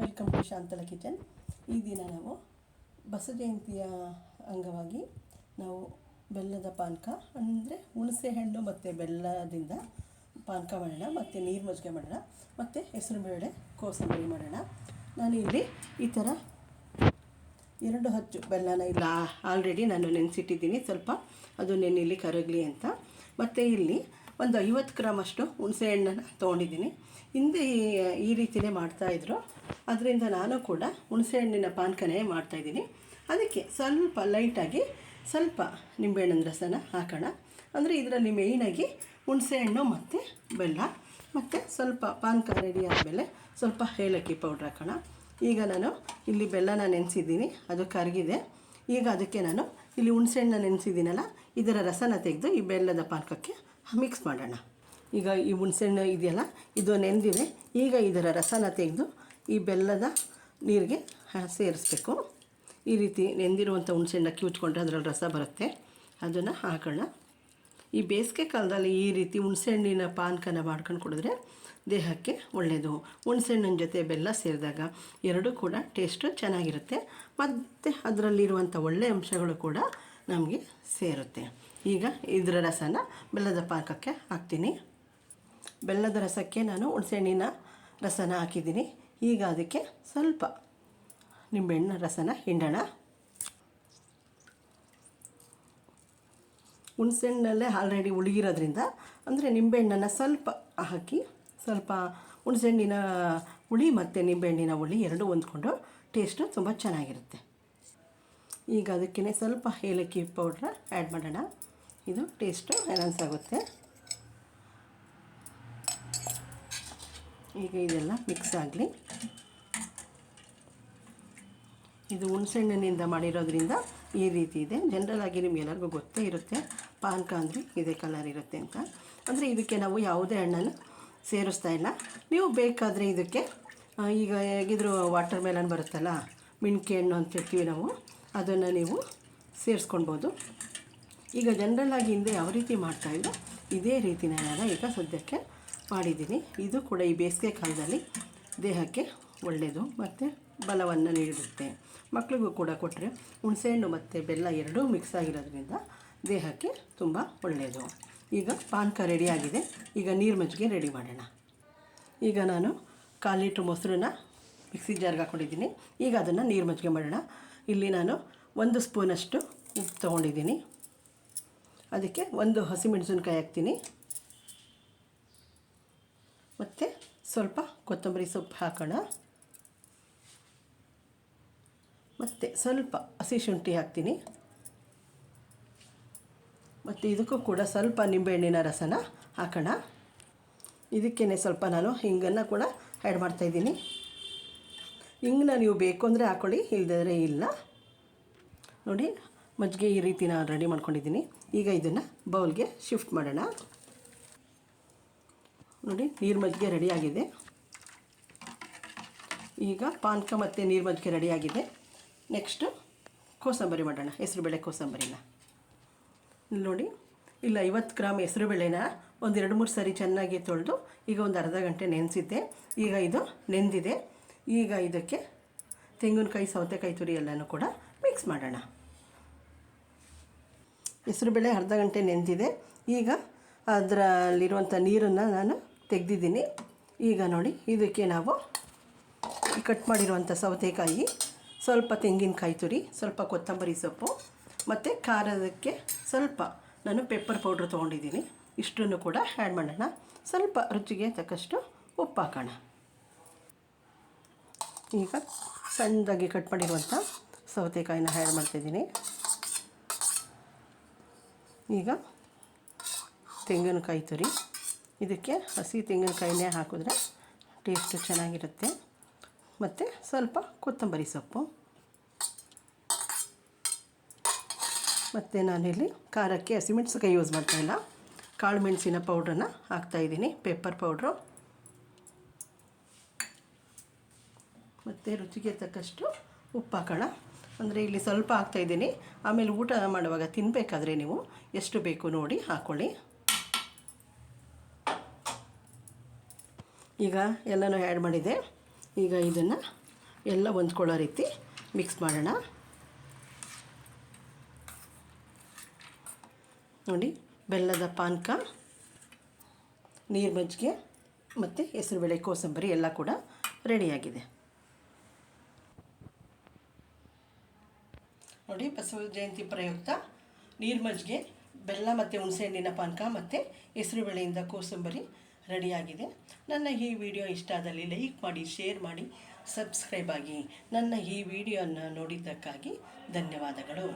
Welcome to Shantala kitchen. ಈ ದಿನ ನಾವು ಬಸ ಜಯಂತಿಯ ಅಂಗವಾಗಿ ನಾವು ಬೆಲ್ಲದ ಪಾನಕ, ಅಂದರೆ ಹುಣಸೆ ಹಣ್ಣು ಮತ್ತು ಬೆಲ್ಲದಿಂದ ಪಾನಕ ಮಾಡೋಣ, ಮತ್ತು ನೀರು ಮಜ್ಜಿಗೆ ಮಾಡೋಣ, ಮತ್ತು ಹೆಸರುಬೇಳೆ ಕೋಸಂಬರಿ ಮಾಡೋಣ. ನಾನು ಇಲ್ಲಿ ಈ ಥರ ಎರಡು ಹಚ್ಚು ಬೆಲ್ಲನ ಇಲ್ಲ ಆಲ್ರೆಡಿ ನಾನು ನೆನೆಸಿಟ್ಟಿದ್ದೀನಿ, ಸ್ವಲ್ಪ ಅದು ನೆನೆಯಲ್ಲಿ ಕರಗಲಿ ಅಂತ. ಮತ್ತು ಇಲ್ಲಿ ಒಂದು ಐವತ್ತು ಗ್ರಾಮ್ ಅಷ್ಟು ಹುಣಸೆ ಹಣ್ಣನ್ನು ತೊಗೊಂಡಿದ್ದೀನಿ. ಹಿಂದೆ ಈ- ರೀತಿಯೇ ಮಾಡ್ತಾಯಿದ್ರು ಅದರಿಂದ ನಾನು ಕೂಡ ಹುಣಸೆಹಣ್ಣಿನ ಪಾನಕನೇ ಮಾಡ್ತಾಯಿದ್ದೀನಿ ಅದಕ್ಕೆ ಸ್ವಲ್ಪ ಲೈಟಾಗಿ ಸ್ವಲ್ಪ ನಿಂಬೆಹಣ್ಣಿನ ರಸನ ಹಾಕೋಣ. ಅಂದರೆ ಇದರಲ್ಲಿ ಮೇಯ್ನಾಗಿ ಹುಣಸೆ ಹಣ್ಣು ಮತ್ತು ಬೆಲ್ಲ, ಮತ್ತು ಸ್ವಲ್ಪ ಪಾನಕ ರೆಡಿ ಆದಮೇಲೆ ಸ್ವಲ್ಪ ಏಲಕ್ಕಿ ಪೌಡ್ರ್ ಹಾಕೋಣ. ಈಗ ನಾನು ಇಲ್ಲಿ ಬೆಲ್ಲನ ನೆನೆಸಿದ್ದೀನಿ, ಅದು ಕರಗಿದೆ. ಈಗ ಅದಕ್ಕೆ ನಾನು ಇಲ್ಲಿ ಹುಣಸೆಹಣ್ಣ ನೆನೆಸಿದ್ದೀನಲ್ಲ, ಇದರ ರಸನ ತೆಗೆದು ಈ ಬೆಲ್ಲದ ಪಾನಕಕ್ಕೆ ಮಿಕ್ಸ್ ಮಾಡೋಣ. ಈಗ ಈ ಹುಣಸೆಹಣ್ಣು ಇದೆಯಲ್ಲ, ಇದು ನೆಂದಿದೆ ಈಗ ಇದರ ರಸನ ತೆಗೆದು ಈ ಬೆಲ್ಲದ ನೀರಿಗೆ ಸೇರಿಸ್ಬೇಕು. ಈ ರೀತಿ ನೆಂದಿರುವಂಥ ಹುಣಸೆಹಣ್ಣ ಕಿವುಚ್ಕೊಂಡ್ರೆ ಅದರಲ್ಲಿ ರಸ ಬರುತ್ತೆ. ಅದನ್ನು ಹಾಕೋಣ. ಈ ಬೇಸಿಗೆ ಕಾಲದಲ್ಲಿ ಈ ರೀತಿ ಹುಣಸೆಹಣ್ಣಿನ ಪಾನಕನ ಮಾಡ್ಕೊಂಡು ಕುಡಿದ್ರೆ ದೇಹಕ್ಕೆ ಒಳ್ಳೆಯದು ಹುಣಸೆಹಣ್ಣಿನ ಜೊತೆ ಬೆಲ್ಲ ಸೇರಿದಾಗ ಎರಡೂ ಕೂಡ ಟೇಸ್ಟು ಚೆನ್ನಾಗಿರುತ್ತೆ. ಮತ್ತು ಅದರಲ್ಲಿರುವಂಥ ಒಳ್ಳೆಯ ಅಂಶಗಳು ಕೂಡ ನಮಗೆ ಸೇರುತ್ತೆ. ಈಗ ಇದರ ರಸನ ಬೆಲ್ಲದ ಪಾಕಕ್ಕೆ ಹಾಕ್ತೀನಿ. ಬೆಲ್ಲದ ರಸಕ್ಕೆ ನಾನು ಹುಣಸೆಹಣ್ಣಿನ ರಸನ ಹಾಕಿದ್ದೀನಿ. ಈಗ ಅದಕ್ಕೆ ಸ್ವಲ್ಪ ನಿಂಬೆಹಣ್ಣಿನ ರಸನ ಹಿಂಡೋಣ. ಹುಣಸೆಹಣ್ಣಲ್ಲೇ ಆಲ್ರೆಡಿ ಉಳಿಗಿರೋದ್ರಿಂದ ಅಂದರೆ ನಿಂಬೆಹಣ್ಣನ್ನು ಸ್ವಲ್ಪ ಹಾಕಿ, ಸ್ವಲ್ಪ ಹುಣಸೆಹಣ್ಣಿನ ಹುಳಿ ಮತ್ತು ನಿಂಬೆಹಣ್ಣಿನ ಹುಳಿ ಎರಡೂ ಹೊಂದ್ಕೊಂಡು ಟೇಸ್ಟು ತುಂಬ ಚೆನ್ನಾಗಿರುತ್ತೆ. ಈಗ ಅದಕ್ಕೇ ಸ್ವಲ್ಪ ಏಲಕ್ಕಿ ಪೌಡ್ರ್ ಆ್ಯಡ್ ಮಾಡೋಣ. ಇದು ಟೇಸ್ಟು ಎನನ್ಸ್ ಆಗುತ್ತೆ. ಈಗ ಇದೆಲ್ಲ ಮಿಕ್ಸ್ ಆಗಲಿ. ಇದು ಹುಣಸೆಹಣ್ಣಿನಿಂದ ಮಾಡಿರೋದ್ರಿಂದ ಈ ರೀತಿ ಇದೆ. ಜನರಲ್ ಆಗಿ ನಿಮ್ಗೆಲ್ಲರಿಗೂ ಗೊತ್ತೇ ಇರುತ್ತೆ. ಪಾನಕ ಅಂದರೆ ಇದೇ ಕಲರ್ ಇರುತ್ತೆ ಅಂತ. ಅಂದರೆ ಇದಕ್ಕೆ ನಾವು ಯಾವುದೇ ಹಣ್ಣನ್ನು ಸೇರಿಸ್ತಾ ಇಲ್ಲ. ನೀವು ಬೇಕಾದರೆ ಇದಕ್ಕೆ ಈಗ ಹೇಗಿದ್ರು ವಾಟರ್ ಮೆಲನ್ ಬರುತ್ತಲ್ಲ ಮಿಣ್ಕೆ ಹಣ್ಣು ಅಂತ ಹೇಳ್ತೀವಿ ನಾವು, ಅದನ್ನು ನೀವು ಸೇರಿಸ್ಕೊಳ್ಬೋದು. ಈಗ ಜನರಲ್ ಆಗಿ ಹಿಂದೆ ಯಾವ ರೀತಿ ಮಾಡ್ತಾಯಿದ್ರು ಇದೇ ರೀತಿನೇ ನಾನು ಈಗ ಸದ್ಯಕ್ಕೆ ಮಾಡಿದ್ದೀನಿ. ಇದು ಕೂಡ ಈ ಬೇಸಿಗೆ ಕಾಲದಲ್ಲಿ ದೇಹಕ್ಕೆ ಒಳ್ಳೆಯದು ಮತ್ತು ಬಲವನ್ನು ನೀಡುತ್ತೆ. ಮಕ್ಕಳಿಗೂ ಕೂಡ ಕೊಟ್ಟರೆ ಹುಣಸೆಹಣ್ಣು ಮತ್ತು ಬೆಲ್ಲ ಎರಡೂ ಮಿಕ್ಸ್ ಆಗಿರೋದ್ರಿಂದ ದೇಹಕ್ಕೆ ತುಂಬ ಒಳ್ಳೆಯದು ಈಗ ಪಾನಕ ರೆಡಿಯಾಗಿದೆ ಈಗ ನೀರು ಮಜ್ಜಿಗೆ ರೆಡಿ ಮಾಡೋಣ. ಈಗ ನಾನು ಕಾಲು ಲೀಟ್ರ್ ಮೊಸರನ್ನ ಮಿಕ್ಸಿ ಜಾರ್ಗೆ ಹಾಕ್ಕೊಂಡಿದ್ದೀನಿ ಈಗ ಅದನ್ನು ನೀರು ಮಜ್ಜಿಗೆ ಮಾಡೋಣ. ಇಲ್ಲಿ ನಾನು ಒಂದು ಸ್ಪೂನಷ್ಟು ಉಪ್ಪು ತೊಗೊಂಡಿದ್ದೀನಿ. ಅದಕ್ಕೆ ಒಂದು ಹಸಿಮೆಣಸಿನ್ಕಾಯಿ ಹಾಕ್ತೀನಿ. ಮತ್ತು ಸ್ವಲ್ಪ ಕೊತ್ತಂಬರಿ ಸೊಪ್ಪು ಹಾಕೋಣ. ಮತ್ತು ಸ್ವಲ್ಪ ಹಸಿ ಶುಂಠಿ ಹಾಕ್ತೀನಿ. ಮತ್ತು ಇದಕ್ಕೂ ಕೂಡ ಸ್ವಲ್ಪ ನಿಂಬೆಹಣ್ಣಿನ ರಸನ ಹಾಕೋಣ. ಇದಕ್ಕೇ ಸ್ವಲ್ಪ ನಾನು ಹಿಂಗನ್ನು ಕೂಡ ಆ್ಯಡ್ ಮಾಡ್ತಾಯಿದ್ದೀನಿ ಹಿಂಗನ್ನ ನೀವು ಬೇಕು ಅಂದರೆ ಹಾಕ್ಕೊಳ್ಳಿ ಇಲ್ಲದ್ರೆ ಇಲ್ಲ. ನೋಡಿ, ಮಜ್ಜಿಗೆ ಈ ರೀತಿ ನಾನು ರೆಡಿ ಮಾಡ್ಕೊಂಡಿದ್ದೀನಿ. ಈಗ ಇದನ್ನು ಬೌಲ್ಗೆ ಶಿಫ್ಟ್ ಮಾಡೋಣ. ನೋಡಿ, ನೀರು ಮಜ್ಜಿಗೆ ರೆಡಿಯಾಗಿದೆ ಈಗ ಪಾನಕ ಮತ್ತು ನೀರು ಮಜ್ಜಿಗೆ ರೆಡಿಯಾಗಿದೆ ನೆಕ್ಸ್ಟು ಕೋಸಂಬರಿ ಮಾಡೋಣ, ಹೆಸರುಬೇಳೆ ಕೋಸಂಬರಿನ. ನೋಡಿ, ಇಲ್ಲ, ಐವತ್ತು ಗ್ರಾಮ್ ಹೆಸರುಬೇಳೆನ ಒಂದು ಎರಡು ಮೂರು ಸರಿ ಚೆನ್ನಾಗಿ ತೊಳೆದು ಈಗ ಒಂದು ಅರ್ಧ ಗಂಟೆ ನೆನೆಸಿದ್ದೆ. ಈಗ ಇದು ನೆಂದಿದೆ. ಈಗ ಇದಕ್ಕೆ ತೆಂಗಿನಕಾಯಿ, ಸೌತೆಕಾಯಿ ತುರಿ ಎಲ್ಲನೂ ಕೂಡ ಮಿಕ್ಸ್ ಮಾಡೋಣ. ಹೆಸರುಬೇಳೆ ಅರ್ಧ ಗಂಟೆ ನೆಂದಿದೆ. ಈಗ ಅದರಲ್ಲಿರುವಂಥ ನೀರನ್ನು ನಾನು ತೆಗೆದಿದ್ದೀನಿ. ಈಗ ನೋಡಿ, ಇದಕ್ಕೆ ನಾವು ಕಟ್ ಮಾಡಿರುವಂಥ ಸೌತೆಕಾಯಿ, ಸ್ವಲ್ಪ ತೆಂಗಿನಕಾಯಿ ತುರಿ, ಸ್ವಲ್ಪ ಕೊತ್ತಂಬರಿ ಸೊಪ್ಪು ಮತ್ತು ಖಾರದಕ್ಕೆ ಸ್ವಲ್ಪ ನಾನು ಪೆಪ್ಪರ್ ಪೌಡ್ರ್ ತೊಗೊಂಡಿದ್ದೀನಿ. ಇಷ್ಟನ್ನು ಕೂಡ ಆ್ಯಡ್ ಮಾಡೋಣ. ಸ್ವಲ್ಪ ರುಚಿಗೆ ತಕ್ಕಷ್ಟು ಉಪ್ಪು ಹಾಕೋಣ. ಈಗ ಸಣ್ಣದಾಗಿ ಕಟ್ ಮಾಡಿರುವಂಥ ಸೌತೆಕಾಯಿನ ಆ್ಯಡ್ ಮಾಡ್ತಿದ್ದೀನಿ. ಈಗ ತೆಂಗಿನಕಾಯಿ ತುರಿ ಇದಕ್ಕೆ ಹಸಿ ತೆಂಗಿನಕಾಯಿನೇ ಹಾಕಿದ್ರೆ ಟೇಸ್ಟ್ ಚೆನ್ನಾಗಿರುತ್ತೆ. ಮತ್ತು ಸ್ವಲ್ಪ ಕೊತ್ತಂಬರಿ ಸೊಪ್ಪು. ಮತ್ತು ನಾನಿಲ್ಲಿ ಖಾರಕ್ಕೆ ಹಸಿಮೆಣಸಿನ್ಕಾಯಿ ಯೂಸ್ ಮಾಡ್ತಾಯಿಲ್ಲ ಕಾಳು ಮೆಣಸಿನ ಪೌಡ್ರನ್ನ ಹಾಕ್ತಾಯಿದ್ದೀನಿ ಪೇಪರ್ ಪೌಡ್ರು ಮತ್ತು ರುಚಿಗೆ ತಕ್ಕಷ್ಟು ಉಪ್ಪು ಹಾಕೋಣ. ಅಂದರೆ ಇಲ್ಲಿ ಸ್ವಲ್ಪ ಹಾಕ್ತಾಯಿದ್ದೀನಿ ಆಮೇಲೆ ಊಟ ಮಾಡುವಾಗ ತಿನ್ನಬೇಕಾದ್ರೆ ನೀವು ಎಷ್ಟು ಬೇಕು ನೋಡಿ ಹಾಕ್ಕೊಳ್ಳಿ ಈಗ ಎಲ್ಲನೂ ಆ್ಯಡ್ ಮಾಡಿದೆ. ಈಗ ಇದನ್ನು ಎಲ್ಲ ಹೊಂದ್ಕೊಳ್ಳೋ ರೀತಿ ಮಿಕ್ಸ್ ಮಾಡೋಣ. ನೋಡಿ, ಬೆಲ್ಲದ ಪಾನಕ ನೀರು ಮಜ್ಜಿಗೆ ಮತ್ತು ಹೆಸರುಬೇಳೆ ಕೋಸಂಬರಿ ಎಲ್ಲ ಕೂಡ ರೆಡಿಯಾಗಿದೆ ನೋಡಿ, ಬಸವ ಜಯಂತಿ ಪ್ರಯುಕ್ತ ನೀರು ಮಜ್ಜಿಗೆ ಬೆಲ್ಲ ಮತ್ತು ಹುಣಸೆಹಣ್ಣಿನ ಪಾನಕ ಮತ್ತು ಹೆಸರುಬೇಳೆಯಿಂದ ಕೋಸಂಬರಿ ರೆಡಿಯಾಗಿದೆ. ನನ್ನ ಈ ವಿಡಿಯೋ ಇಷ್ಟ ಆದಲ್ಲಿ ಲೈಕ್ ಮಾಡಿ, ಶೇರ್ ಮಾಡಿ, ಸಬ್ಸ್ಕ್ರೈಬ್ ಆಗಿ. ನನ್ನ ಈ ವಿಡಿಯೋನ ನೋಡಿದ್ದಕ್ಕಾಗಿ ಧನ್ಯವಾದಗಳು.